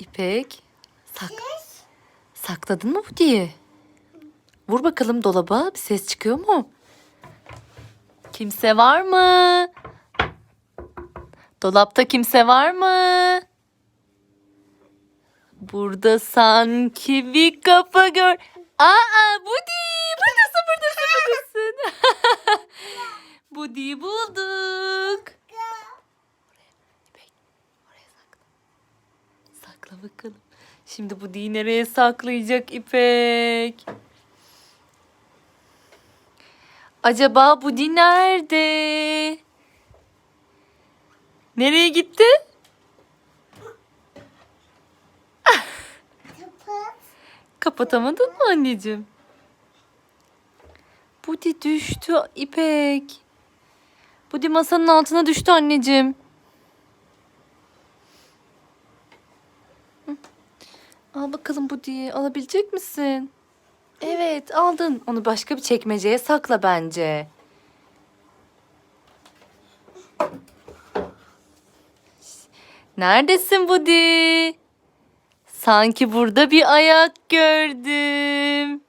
İpek. Sak sakladın mı bu diye? Vur bakalım dolaba. Bir ses çıkıyor mu? Kimse var mı? Dolapta kimse var mı? Burada sanki bir kapı gör. Aa Budi! Buradasın buradasın buradasın. Budi'yi bulduk. İpek oraya sakla. Sakla bakalım. Şimdi Budi'yi nereye saklayacak İpek? Acaba Budi nerede? Nereye gitti? Kapat. Kapatamadın mı anneciğim? Budi düştü İpek. Budi masanın altına düştü anneciğim. Al bakalım Budi'yi. Alabilecek misin? Evet aldın. Onu başka bir çekmeceye sakla bence. Neredesin Budi? Sanki burada bir ayak gördüm.